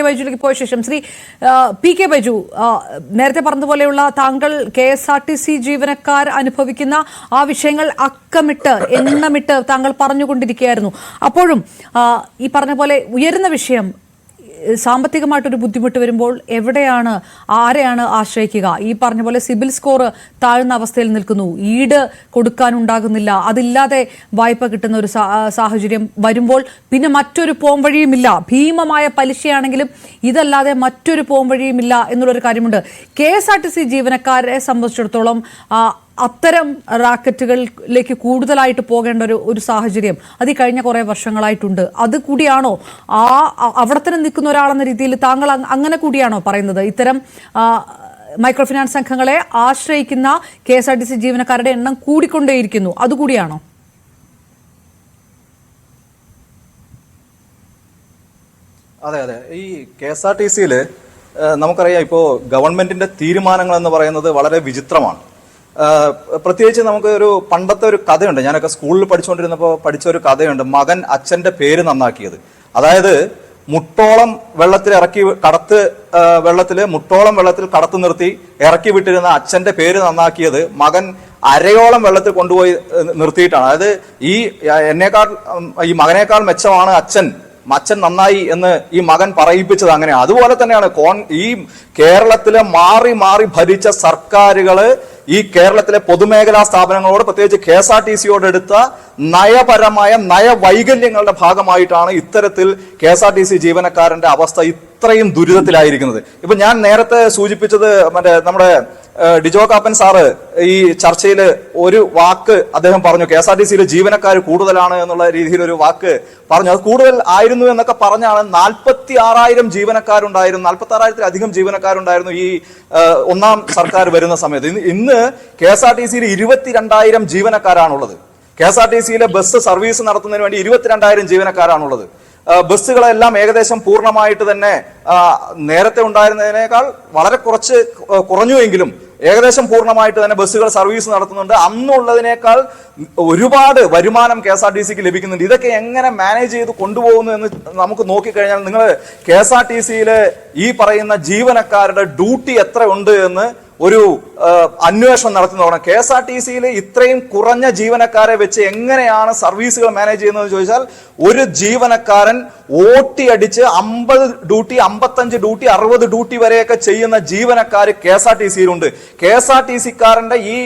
K ബൈജുലേക്ക് പോയ ശേഷം Shri P K Baiju നേരത്തെ പറഞ്ഞതുപോലെയുള്ള താങ്കൾ K S R T C ജീവനക്കാർ അനുഭവിക്കുന്ന ആ വിഷയങ്ങൾ അക്കമിട്ട് എണ്ണമിട്ട് താങ്കൾ പറഞ്ഞുകൊണ്ടിരിക്കുകയായിരുന്നു. അപ്പോഴും ഈ പറഞ്ഞ പോലെ ഉയരുന്ന വിഷയം സാമ്പത്തികമായിട്ടൊരു ബുദ്ധിമുട്ട് വരുമ്പോൾ എവിടെയാണ് ആരെയാണ് ആശ്രയിക്കുക? ഈ പറഞ്ഞ പോലെ സിബിൽ സ്കോർ താഴ്ന്ന അവസ്ഥയിൽ നിൽക്കുന്നു. ഈട് കൊടുക്കാനുണ്ടാകുന്നില്ല. അതില്ലാതെ വായ്പ കിട്ടുന്ന ഒരു സാഹചര്യം വരുമ്പോൾ പിന്നെ മറ്റൊരു പോംവഴിയുമില്ല. ഭീമമായ പലിശയാണെങ്കിലും ഇതല്ലാതെ മറ്റൊരു പോംവഴിയുമില്ല എന്നുള്ളൊരു കാര്യമുണ്ട്. K S R T C ജീവനക്കാരെ സംബന്ധിച്ചിടത്തോളം അത്തരം റാക്കറ്റുകളിലേക്ക് കൂടുതലായിട്ട് പോകേണ്ട ഒരു ഒരു സാഹചര്യം അത് ഈ കഴിഞ്ഞ കുറേ വർഷങ്ങളായിട്ടുണ്ട്. അത് കൂടിയാണോ? ആ അവിടെ തന്നെ നിൽക്കുന്ന ഒരാളെന്ന രീതിയിൽ താങ്കൾ അങ്ങനെ കൂടിയാണോ പറയുന്നത്? ഇത്തരം മൈക്രോ ഫിനാൻസ് സംഘങ്ങളെ ആശ്രയിക്കുന്ന K S R T C ജീവനക്കാരുടെ എണ്ണം കൂടിക്കൊണ്ടേയിരിക്കുന്നു. അതുകൂടിയാണോ അതെ അതെ. ഈ കെ എസ് ആർ ടി സിയിൽ നമുക്കറിയാം ഇപ്പോൾ ഗവൺമെന്റിന്റെ തീരുമാനങ്ങൾ എന്ന് പറയുന്നത് വളരെ വിചിത്രമാണ്. പ്രത്യേകിച്ച് നമുക്ക് ഒരു പണ്ടത്തെ ഒരു കഥയുണ്ട്. ഞാനൊക്കെ സ്കൂളിൽ പഠിച്ചുകൊണ്ടിരുന്നപ്പോൾ പഠിച്ച ഒരു കഥയുണ്ട്. മകൻ അച്ഛന്റെ പേര് നന്നാക്കിയത്. അതായത് മുട്ടോളം വെള്ളത്തിൽ ഇറക്കി കടത്ത് വെള്ളത്തിൽ മുട്ടോളം വെള്ളത്തിൽ കടത്തു നിർത്തി ഇറക്കി വിട്ടിരുന്ന അച്ഛന്റെ പേര് നന്നാക്കിയത് മകൻ അരയോളം വെള്ളത്തിൽ കൊണ്ടുപോയി നിർത്തിയിട്ടാണ്. അതായത് ഈ എന്നേക്കാൾ ഈ മകനേക്കാൾ മെച്ചമാണ് അച്ഛൻ. അച്ഛൻ നന്നായി എന്ന് ഈ മകൻ പറയിപ്പിച്ചത് അങ്ങനെയാണ് അതുപോലെ തന്നെയാണ് കോൺ ഈ കേരളത്തിലെ മാറി മാറി ഭരിച്ച സർക്കാരുകൾ ഈ കേരളത്തിലെ പൊതുമേഖലാ സ്ഥാപനങ്ങളോട് പ്രത്യേകിച്ച് കെ എസ് ആർ ടി സിയോട് എടുത്ത നയപരമായ നയവൈകല്യങ്ങളുടെ ഭാഗമായിട്ടാണ് ഇത്തരത്തിൽ K S R T C ജീവനക്കാരന്റെ അവസ്ഥ ഇത്രയും ദുരിതത്തിലായിരിക്കുന്നത്. ഇപ്പൊ ഞാൻ നേരത്തെ സൂചിപ്പിച്ചത് മറ്റേ നമ്മുടെ ഡിജോ കാപ്പൻ സാറ് ഈ ചർച്ചയിൽ ഒരു വാക്ക് അദ്ദേഹം പറഞ്ഞു. കെ എസ് ആർ ടി സിയിൽ ജീവനക്കാർ കൂടുതലാണ് എന്നുള്ള രീതിയിൽ ഒരു വാക്ക് പറഞ്ഞു. അത് കൂടുതൽ ആയിരുന്നു എന്നൊക്കെ പറഞ്ഞാണ് നാൽപ്പത്തി ആറായിരം ജീവനക്കാരുണ്ടായിരുന്നു നാൽപ്പത്തി ആറായിരത്തിലധികം ജീവനക്കാരുണ്ടായിരുന്നു ഈ ഒന്നാം സർക്കാർ വരുന്ന സമയത്ത്. ഇന്ന് കെ എസ് ആർ ടി സിയിൽ ഇരുപത്തിരണ്ടായിരം ജീവനക്കാരാണുള്ളത്. കെ എസ് ആർ ടി സിയിലെ ബസ് സർവീസ് നടത്തുന്നതിന് വേണ്ടി ഇരുപത്തിരണ്ടായിരം ജീവനക്കാരാണുള്ളത്. ബസ്സുകളെല്ലാം ഏകദേശം പൂർണമായിട്ട് തന്നെ നേരത്തെ ഉണ്ടായിരുന്നതിനേക്കാൾ വളരെ കുറച്ച് കുറഞ്ഞു കുറഞ്ഞുവെങ്കിലും ഏകദേശം പൂർണമായിട്ട് തന്നെ ബസ്സുകൾ സർവീസ് നടത്തുന്നുണ്ട്. അന്നുള്ളതിനേക്കാൾ ഒരുപാട് വരുമാനം കെ എസ് ആർ ടി സിക്ക് ലഭിക്കുന്നുണ്ട്. ഇതൊക്കെ എങ്ങനെ മാനേജ് ചെയ്ത് കൊണ്ടുപോകുന്നു എന്ന് നമുക്ക് നോക്കിക്കഴിഞ്ഞാൽ നിങ്ങൾ കെ എസ് ആർ ടി സിയിലെ ഈ പറയുന്ന ജീവനക്കാരുടെ ഡ്യൂട്ടി എത്ര ഉണ്ട് എന്ന് ഒരു അന്വേഷണം നടത്തുന്നതാണ്. കെ എസ് ആർ ടി സിയിൽ ഇത്രയും കുറഞ്ഞ ജീവനക്കാരെ വെച്ച് എങ്ങനെയാണ് സർവീസുകൾ മാനേജ് ചെയ്യുന്നത് ചോദിച്ചാൽ ഒരു ജീവനക്കാരൻ ഓട്ടി അടിച്ച് അമ്പത് ഡ്യൂട്ടി അമ്പത്തഞ്ച് ഡ്യൂട്ടി അറുപത് ഡ്യൂട്ടി വരെയൊക്കെ ചെയ്യുന്ന ജീവനക്കാർ കെ എസ് ആർ ടി സിയിലുണ്ട്. കെ എസ് ആർ ടി സിക്കാരന്റെ ഈ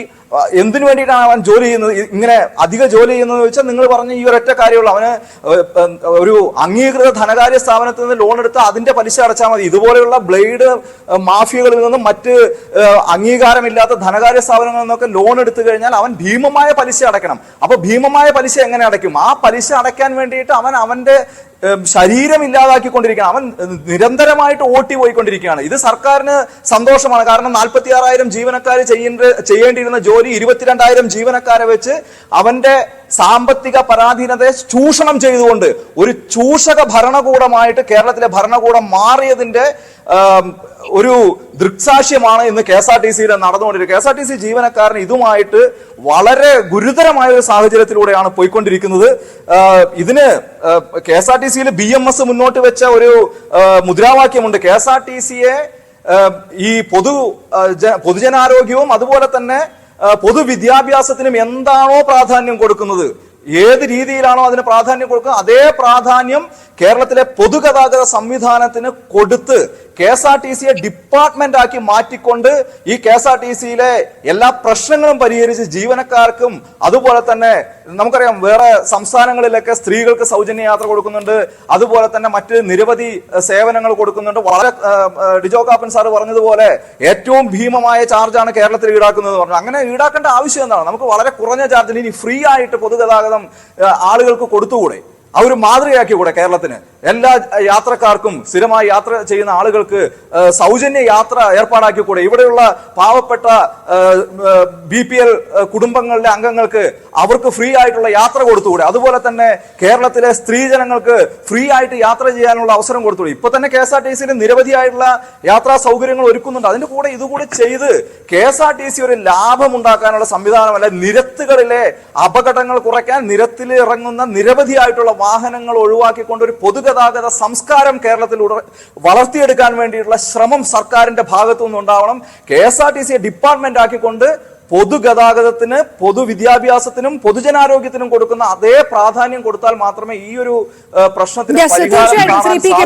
എന്തിനു വേണ്ടിയിട്ടാണ് അവൻ ജോലി ചെയ്യുന്നത്? ഇങ്ങനെ അധിക ജോലി ചെയ്യുന്നത് വെച്ചാൽ നിങ്ങൾ പറഞ്ഞ ഈ ഒരൊറ്റ കാര്യമുള്ളൂ. അവന് ഒരു അംഗീകൃത ധനകാര്യ സ്ഥാപനത്തിൽ നിന്ന് ലോൺ എടുത്ത് അതിന്റെ പലിശ അടച്ചാൽ മതി. ഇതുപോലെയുള്ള ബ്ലേഡ് മാഫിയകളിൽ നിന്നും മറ്റ് അംഗീകാരമില്ലാത്ത ധനകാര്യ സ്ഥാപനങ്ങളിൽ നിന്നൊക്കെ ലോൺ എടുത്തു കഴിഞ്ഞാൽ അവൻ ഭീമമായ പലിശ അടയ്ക്കണം. അപ്പൊ ഭീമമായ പലിശ എങ്ങനെ അടയ്ക്കും? ആ പലിശ അടയ്ക്കാൻ വേണ്ടിയിട്ട് അവൻ അവന്റെ ശരീരം ഇല്ലാതാക്കിക്കൊണ്ടിരിക്കുകയാണ്. അവൻ നിരന്തരമായിട്ട് ഓട്ടി പോയിക്കൊണ്ടിരിക്കുകയാണ്. ഇത് സർക്കാരിന് സന്തോഷമാണ്. കാരണം നാൽപ്പത്തി ആറായിരം ജീവനക്കാർ ചെയ്യേണ്ട ചെയ്യേണ്ടിയിരുന്ന ജോലി ഇരുപത്തിരണ്ടായിരം ജീവനക്കാരെ വെച്ച് അവന്റെ സാമ്പത്തിക പരാധീനതയെ ചൂഷണം ചെയ്തുകൊണ്ട് ഒരു ചൂഷക ഭരണകൂടമായിട്ട് കേരളത്തിലെ ഭരണകൂടം മാറിയതിന്റെ ഒരു ദൃക്സാക്ഷ്യമാണ് ഇന്ന് കെ എസ് ആർ ടി സിയിൽ നടന്നുകൊണ്ടിരിക്കുന്നത്. K S R T C ജീവനക്കാരൻ ഇതുമായിട്ട് വളരെ ഗുരുതരമായ ഒരു സാഹചര്യത്തിലൂടെയാണ് പോയിക്കൊണ്ടിരിക്കുന്നത്. ഇതിന് കെ എസ് ആർ ടി സിയിൽ ബി എം എസ് മുന്നോട്ട് വെച്ച ഒരു മുദ്രാവാക്യമുണ്ട്. കെ എസ് ആർ ടി സിയെ ഈ പൊതു പൊതുജനാരോഗ്യവും അതുപോലെ തന്നെ പൊതുവിദ്യാഭ്യാസത്തിനും എന്താണോ പ്രാധാന്യം കൊടുക്കുന്നത് ഏത് രീതിയിലാണോ അതിന് പ്രാധാന്യം കൊടുക്കുക അതേ പ്രാധാന്യം കേരളത്തിലെ പൊതുഗതാഗത സംവിധാനത്തിന് കൊടുത്ത് കെ എസ് ആർ ടി സിയെ ഡിപ്പാർട്ട്മെന്റ് ആക്കി മാറ്റിക്കൊണ്ട് ഈ കെ എസ് ആർ ടി സിയിലെ എല്ലാ പ്രശ്നങ്ങളും പരിഹരിച്ച് ജീവനക്കാർക്കും അതുപോലെ തന്നെ നമുക്കറിയാം വേറെ സംസ്ഥാനങ്ങളിലൊക്കെ സ്ത്രീകൾക്ക് സൗജന്യ യാത്ര കൊടുക്കുന്നുണ്ട്. അതുപോലെ തന്നെ മറ്റ് നിരവധി സേവനങ്ങൾ കൊടുക്കുന്നുണ്ട്. വളരെ ഡിജോ കാപ്പൻ സാർ പറഞ്ഞതുപോലെ ഏറ്റവും ഭീമമായ ചാർജാണ് കേരളത്തിൽ ഈടാക്കുന്നത് പറഞ്ഞു. അങ്ങനെ ഈടാക്കേണ്ട ആവശ്യം എന്താണ്? നമുക്ക് വളരെ കുറഞ്ഞ ചാർജിൽ ഇനി ഫ്രീ ആയിട്ട് പൊതുഗതാഗതം ആളുകൾക്ക് കൊടുത്തുകൂടെ? ആ ഒരു മാതൃകയാക്കി കൂടെ കേരളത്തിന്. എല്ലാ യാത്രക്കാർക്കും സ്ഥിരമായി യാത്ര ചെയ്യുന്ന ആളുകൾക്ക് സൗജന്യ യാത്ര ഏർപ്പാടാക്കി കൂടെ. ഇവിടെയുള്ള പാവപ്പെട്ട ബി പി എൽ കുടുംബങ്ങളിലെ അംഗങ്ങൾക്ക് അവർക്ക് ഫ്രീ ആയിട്ടുള്ള യാത്ര കൊടുത്തുകൂടെ അതുപോലെ തന്നെ കേരളത്തിലെ സ്ത്രീജനങ്ങൾക്ക് ഫ്രീ ആയിട്ട് യാത്ര ചെയ്യാനുള്ള അവസരം കൊടുത്തുകൂടെ ഇപ്പൊ തന്നെ കെ എസ് ആർ ടി സിയിൽ നിരവധിയായിട്ടുള്ള യാത്രാ സൗകര്യങ്ങൾ ഒരുക്കുന്നുണ്ട്. അതിന്റെ കൂടെ ഇതുകൂടി ചെയ്ത് K S R T C ഒരു ലാഭം ഉണ്ടാക്കാനുള്ള സംവിധാനമല്ല നിരത്തുകളിലെ അപകടങ്ങൾ കുറയ്ക്കാൻ നിരത്തിൽ ഇറങ്ങുന്ന നിരവധിയായിട്ടുള്ള വാഹനങ്ങൾ ഒഴിവാക്കിക്കൊണ്ട് ഒരു പൊതുഗതാഗത സംസ്കാരം കേരളത്തിൽ വളർത്തിയെടുക്കാൻ വേണ്ടിയിട്ടുള്ള ശ്രമം സർക്കാരിന്റെ ഭാഗത്തു നിന്നുണ്ടാവണം. കെ എസ് ആർ ടി സിയെ ഡിപ്പാർട്ട്മെന്റ് ആക്കിക്കൊണ്ട് പൊതുഗതാഗതത്തിന് പൊതുവിദ്യാഭ്യാസത്തിനും പൊതുജനാരോഗ്യത്തിനും കൊടുക്കുന്ന അതേ പ്രാധാന്യം കൊടുത്താൽ മാത്രമേ ഈ ഒരു പ്രശ്നത്തിന് പരിഹാരം കാണാൻ സാധിക്കൂ